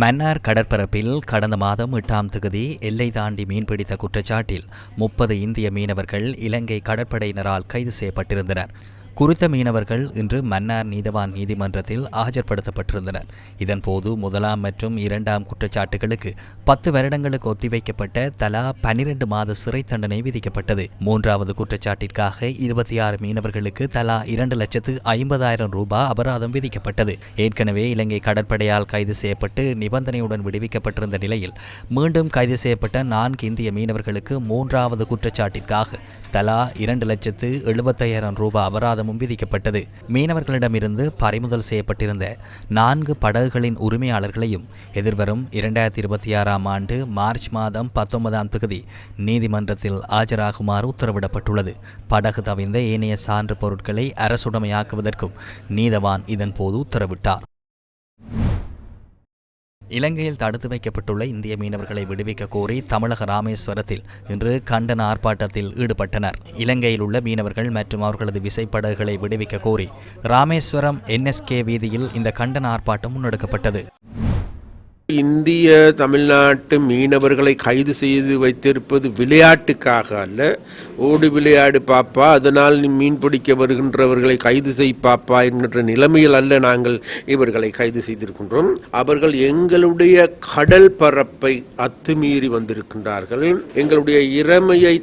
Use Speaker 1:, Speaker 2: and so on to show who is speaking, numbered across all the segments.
Speaker 1: மன்னார் கடற்பரப்பில் கடந்த மாதம் எட்டாம் தேதி எல்லை தாண்டி மீன்பிடித்த குற்றச்சாட்டில் முப்பது இந்திய மீனவர்கள் இலங்கை கடற்படையினரால் கைது செய்யப்பட்டிருந்தனர். குறித்த மீனவர்கள் இன்று மன்னார் நீதவான் நீதிமன்றத்தில் ஆஜர்படுத்தப்பட்டிருந்தனர். இதன்போது முதலாம் மற்றும் இரண்டாம் குற்றச்சாட்டுகளுக்கு பத்து வருடங்களுக்கு ஒத்திவைக்கப்பட்ட தலா பனிரெண்டு மாத சிறை தண்டனை விதிக்கப்பட்டது. மூன்றாவது குற்றச்சாட்டிற்காக இருபத்தி ஆறு மீனவர்களுக்கு தலா இரண்டு லட்சத்து ஐம்பதாயிரம் ரூபாய் அபராதம் விதிக்கப்பட்டது. ஏற்கனவே இலங்கை கடற்படையால் கைது செய்யப்பட்டு நிபந்தனையுடன் விடுவிக்கப்பட்டிருந்த நிலையில் மீண்டும் கைது செய்யப்பட்ட நான்கு இந்திய மீனவர்களுக்கு மூன்றாவது குற்றச்சாட்டிற்காக தலா இரண்டு லட்சத்து எழுபத்தையாயிரம் ரூபாய் அபராதமும் விதிக்கப்பட்டது. மீனவர்களிடமிருந்து பறிமுதல் செய்யப்பட்டிருந்த நான்கு படகுகளின் உரிமையாளர்களையும் எதிர்வரும் இரண்டாயிரத்தி இருபத்தி ஆறாம் ஆண்டு மார்ச் மாதம் பத்தொன்பதாம் தேதி நீதிமன்றத்தில் ஆஜராகுமாறு உத்தரவிடப்பட்டுள்ளது. படகு தவிர்ந்த ஏனைய சான்று பொருட்களை அரசுடைமையாக்குவதற்கும் நீதவான் இதன்போது உத்தரவிட்டார். இலங்கையில் தடுத்து வைக்கப்பட்டுள்ள இந்திய மீனவர்களை விடுவிக்க கோரி தமிழக ராமேஸ்வரத்தில் இன்று கண்டன ஆர்ப்பாட்டத்தில் ஈடுபட்டனர். இலங்கையில் உள்ள மீனவர்கள் மற்றும் அவர்களது விசைப்படகுகளை விடுவிக்க கோரி ராமேஸ்வரம் என்எஸ்கே வீதியில் இந்த கண்டன ஆர்ப்பாட்டம் முன்னெடுக்கப்பட்டது.
Speaker 2: இந்திய தமிழ்நாட்டு மீனவர்களை கைது செய்து வைத்திருப்பது விளையாட்டுக்காக அல்ல. ஓடி விளையாடு பாப்பா அதனால் நீ மீன் பிடிக்க வருகின்றவர்களை கைது செய் பாப்பா என்கின்ற நிலைமையில் அல்ல நாங்கள் இவர்களை கைது செய்திருக்கின்றோம். அவர்கள் எங்களுடைய கடல் பரப்பை அத்துமீறி வந்திருக்கின்றார்கள். எங்களுடைய இறமையை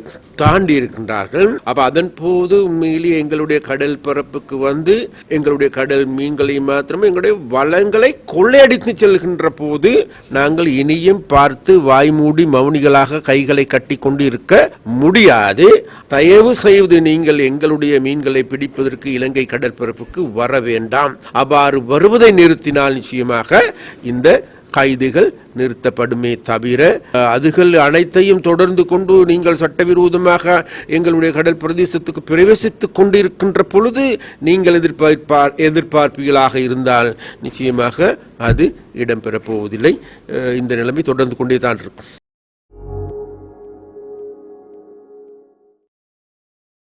Speaker 2: தாண்டி இருக்கின்றார்கள். அப்ப அதன் போது உண்மையிலேயே எங்களுடைய கடல் பரப்புக்கு வந்து எங்களுடைய கடல் மீன்களை மாத்திரம் எங்களுடைய வளங்களை கொள்ளையடித்து செல்கின்ற போது நாங்கள் இனியும் பார்த்து வாய்மூடி மௌனிகளாக கைகளை கட்டி கொண்டு இருக்க முடியாது. தயவு செய்து நீங்கள் எங்களுடைய மீன்களை பிடிப்பதற்கு இலங்கை கடற்பரப்புக்கு வர வேண்டாம். அவ்வாறு வருவதை நிறுத்தினால் நிச்சயமாக இந்த கைதுகள் நிறுத்தப்படுமே தவிர அதுகள் அனைத்தையும் தொடர்ந்து கொண்டு நீங்கள் சட்டவிரோதமாக எங்களுடைய கடல் பிரதேசத்துக்கு பிரவேசித்துக் கொண்டிருக்கின்ற பொழுது நீங்கள் எதிர்பார்ப்பார் எதிர்பார்ப்பீர்களாக இருந்தால் நிச்சயமாக அது இடம்பெறப் போவதில்லை. இந்த நிலைமை தொடர்ந்து கொண்டே தான் இருக்கும்.